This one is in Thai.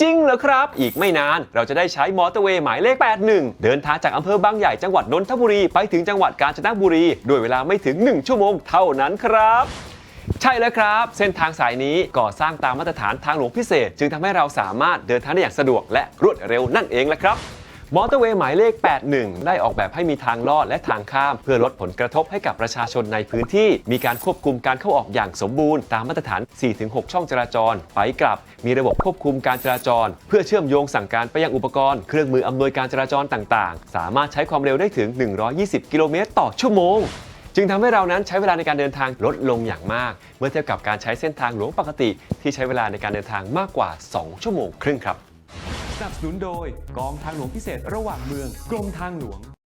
จริงเหรอครับ อีกไม่นานเราจะได้ใช้มอเตอร์เวย์หมายเลข 81 เดินทางจากอำเภอบางใหญ่จังหวัดนนทบุรี ไปถึงจังหวัดกาญจนบุรี ด้วยเวลาไม่ถึง 1 ชั่วโมงเท่านั้นครับใช่แล้วครับ เส้นทางสายนี้ก่อสร้างตามมาตรฐานทางหลวงพิเศษ จึงทำให้เราสามารถเดินทางได้อย่างสะดวกและรวดเร็วนั่นเองแหละครับ มอเตอร์เวย์หมายเลข 81 ได้ออกแบบให้มีทางลอดและทางข้าม เพื่อลดผลกระทบให้กับประชาชนในพื้นที่ มีการควบคุมการเข้าออกอย่างสมบูรณ์ ตามมาตรฐาน 4-6 ช่องจราจร ไปกลับ มีระบบควบคุมการจราจร เพื่อเชื่อมโยงสั่งการไปยังอุปกรณ์ เครื่องมืออำนวยการจราจรต่างๆ สามารถใช้ความเร็วได้ถึง 120 กิโลเมตรต่อชั่วโมงจึงทำให้เรานั้นใช้เวลาในการเดินทางลดลงอย่างมาก เมื่อเทียบกับการใช้เส้นทางหลวงปกติ ที่ใช้เวลาในการเดินทางมากกว่า 2 ชั่วโมงครึ่งครับ นับสนุนโดยกองทางหลวงพิเศษระหว่างเมืองกรมทางหลวง